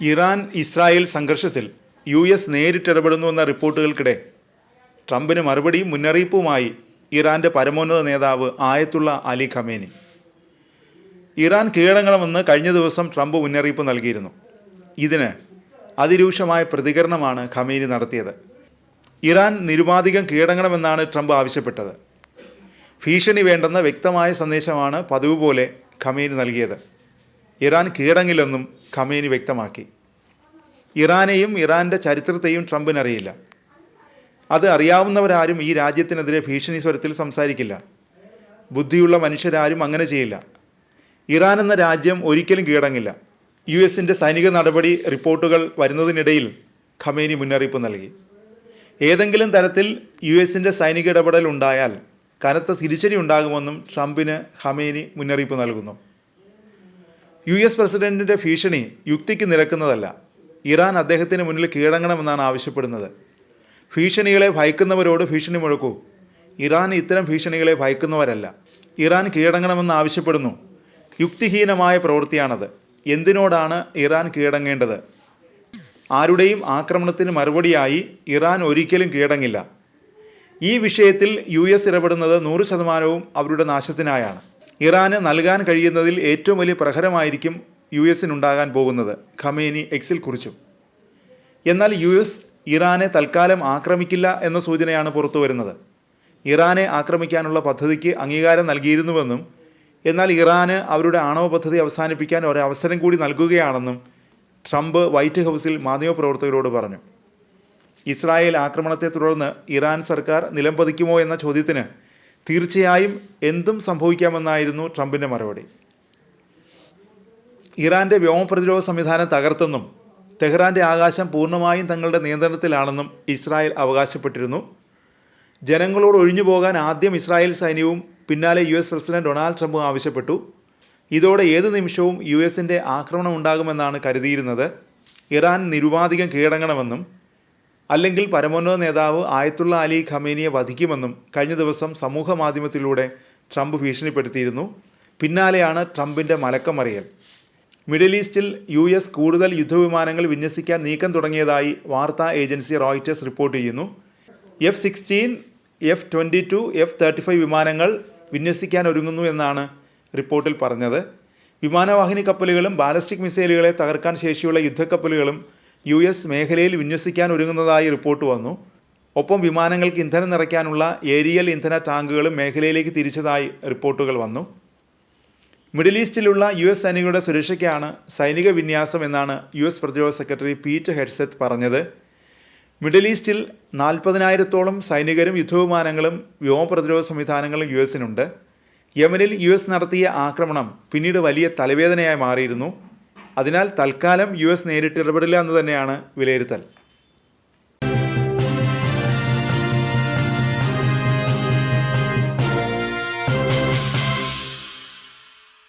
Iran Israel സംഘർഷത്തിൽ U S നേരിട്ടിടപെടുന്നുവെന്ന റിപ്പോർട്ടുകൾക്കിടെ ട്രംപിന് മറുപടിയും മുന്നറിയിപ്പുമായി ഇറാന്റെ പരമോന്നത നേതാവ് ആയത്തുള്ള അലി ഖമേനി. ഇറാൻ കീഴടങ്ങണമെന്ന് കഴിഞ്ഞ ദിവസം ട്രംപ് മുന്നറിയിപ്പ് നൽകിയിരുന്നു. ഇതിന് അതിരൂക്ഷമായ പ്രതികരണമാണ് ഖമേനി നടത്തിയത്. ഇറാൻ നിരുപാധികം കീഴടങ്ങണമെന്നാണ് ട്രംപ് ആവശ്യപ്പെട്ടത്. ഭീഷണി വേണ്ടെന്ന വ്യക്തമായ സന്ദേശമാണ് പതിവ് പോലെ ഖമേനി നൽകിയത്. ഇറാൻ കീഴടങ്ങില്ലെന്നും ഖമേനി വ്യക്തമാക്കി. ഇറാനെയും ഇറാന്റെ ചരിത്രത്തെയും ട്രംപിനറിയില്ല. അത് അറിയാവുന്നവരാരും ഈ രാജ്യത്തിനെതിരെ ഭീഷണി സ്വരത്തിൽ സംസാരിക്കില്ല. ബുദ്ധിയുള്ള മനുഷ്യരാരും അങ്ങനെ ചെയ്യില്ല. ഇറാൻ എന്ന രാജ്യം ഒരിക്കലും കീഴടങ്ങില്ല. യു എസിന്റെ സൈനിക നടപടി റിപ്പോർട്ടുകൾ വരുന്നതിനിടയിൽ ഖമേനി മുന്നറിയിപ്പ് നൽകി. ഏതെങ്കിലും തരത്തിൽ യു എസിന്റെ സൈനിക ഇടപെടൽ ഉണ്ടായാൽ കനത്ത തിരിച്ചടി ഉണ്ടാകുമെന്നും ട്രംപിന് ഖമേനി മുന്നറിയിപ്പ് നൽകുന്നു. യു എസ് പ്രസിഡന്റിന്റെ ഭീഷണി യുക്തിക്ക് നിരക്കുന്നതല്ല. ഇറാൻ അദ്ദേഹത്തിന് മുന്നിൽ കീഴടങ്ങണമെന്നാണ് ആവശ്യപ്പെടുന്നത്. ഭീഷണികളെ ഭയക്കുന്നവരോട് ഭീഷണി മുഴക്കൂ. ഇറാൻ ഇത്തരം ഭീഷണികളെ ഭയക്കുന്നവരല്ല. ഇറാൻ കീഴടങ്ങണമെന്ന് ആവശ്യപ്പെടുന്നു. യുക്തിഹീനമായ പ്രവൃത്തിയാണത്. എന്തിനോടാണ് ഇറാൻ കീഴടങ്ങേണ്ടത്? ആരുടെയും ആക്രമണത്തിന് മറുപടിയായി ഇറാൻ ഒരിക്കലും കീഴടങ്ങില്ല. ഈ വിഷയത്തിൽ യു എസ് ഇടപെടുന്നത് നൂറ് ശതമാനവും അവരുടെ നാശത്തിനായാണ്. ഇറാന് നൽകാൻ കഴിയുന്നതിൽ ഏറ്റവും വലിയ പ്രഹരമായിരിക്കും യു എസിനുണ്ടാകാൻ പോകുന്നത് ഖമേനി എക്സിൽ കുറിച്ചു. എന്നാൽ യു എസ് ഇറാനെ തൽക്കാലം ആക്രമിക്കില്ല എന്ന സൂചനയാണ് പുറത്തു വരുന്നത്. ഇറാനെ ആക്രമിക്കാനുള്ള പദ്ധതിക്ക് അംഗീകാരം നൽകിയിരുന്നുവെന്നും എന്നാൽ ഇറാന് അവരുടെ ആണവ പദ്ധതി അവസാനിപ്പിക്കാൻ ഒരവസരം കൂടി നൽകുകയാണെന്നും ട്രംപ് വൈറ്റ് ഹൗസിൽ മാധ്യമപ്രവർത്തകരോട് പറഞ്ഞു. ഇസ്രായേൽ ആക്രമണത്തെ തുടർന്ന് ഇറാൻ സർക്കാർ നിലംപതിക്കുമോ എന്ന ചോദ്യത്തിന് തീർച്ചയായും എന്തും സംഭവിക്കാമെന്നായിരുന്നു ട്രംപിന്റെ മറുപടി. ഇറാന്റെ വ്യോമപ്രതിരോധ സംവിധാനം തകർത്തെന്നും തെഹ്റാന്റെ ആകാശം പൂർണമായും തങ്ങളുടെ നിയന്ത്രണത്തിലാണെന്നും ഇസ്രായേൽ അവകാശപ്പെട്ടിരുന്നു. ജനങ്ങളോട് ഒഴിഞ്ഞു പോകാൻ ആദ്യം ഇസ്രായേൽ സൈന്യവും പിന്നാലെ യു എസ് പ്രസിഡന്റ് ഡൊണാൾഡ് ട്രംപും ആവശ്യപ്പെട്ടു. ഇതോടെ ഏത് നിമിഷവും യു എസിന്റെ ആക്രമണം ഉണ്ടാകുമെന്നാണ് കരുതിയിരുന്നത്. ഇറാൻ നിരുപാധികം കീഴടങ്ങണമെന്നും അല്ലെങ്കിൽ പരമോന്നത നേതാവ് ആയത്തുള്ള അലി ഖമേനിയെ വധിക്കുമെന്നും കഴിഞ്ഞ ദിവസം സമൂഹ മാധ്യമത്തിലൂടെ ട്രംപ് ഭീഷണിപ്പെടുത്തിയിരുന്നു. പിന്നാലെയാണ് ട്രംപിന്റെ മലക്കമറിയൽ. മിഡിൽ ഈസ്റ്റിൽ യു എസ് കൂടുതൽ യുദ്ധവിമാനങ്ങൾ വിന്യസിക്കാൻ നീക്കം തുടങ്ങിയതായി വാർത്താ ഏജൻസി റോയിറ്റേഴ്സ് റിപ്പോർട്ട് ചെയ്യുന്നു. F sixteen F twenty two F thirty five വിമാനങ്ങൾ വിന്യസിക്കാൻ ഒരുങ്ങുന്നു എന്നാണ് റിപ്പോർട്ടിൽ പറഞ്ഞത്. വിമാനവാഹിനി കപ്പലുകളും ബാലസ്റ്റിക് മിസൈലുകളെ തകർക്കാൻ ശേഷിയുള്ള യുദ്ധക്കപ്പലുകളും യു എസ് മേഖലയിൽ വിന്യസിക്കാൻ ഒരുങ്ങുന്നതായി റിപ്പോർട്ട് വന്നു. ഒപ്പം വിമാനങ്ങൾക്ക് ഇന്ധനം നിറയ്ക്കാനുള്ള ഏരിയൽ ഇന്ധന ടാങ്കുകളും മേഖലയിലേക്ക് തിരിച്ചതായി റിപ്പോർട്ടുകൾ വന്നു. മിഡിൽ ഈസ്റ്റിലുള്ള യു എസ് സൈനികരുടെ സുരക്ഷയ്ക്കാണ് സൈനിക വിന്യാസം എന്നാണ് യു എസ് പ്രതിരോധ സെക്രട്ടറി പീറ്റ് ഹെഡ്സെത്ത് പറഞ്ഞത്. മിഡിൽ ഈസ്റ്റിൽ നാൽപ്പതിനായിരത്തോളം സൈനികരും യുദ്ധവിമാനങ്ങളും വ്യോമപ്രതിരോധ സംവിധാനങ്ങളും യു എസിനുണ്ട്. യമനിൽ യു എസ് നടത്തിയ ആക്രമണം പിന്നീട് വലിയ തലവേദനയായി മാറിയിരുന്നു. അതിനാൽ തൽക്കാലം യു എസ് നേരിട്ട് ഇടപെടില്ല എന്ന് തന്നെയാണ് വിലയിരുത്തൽ.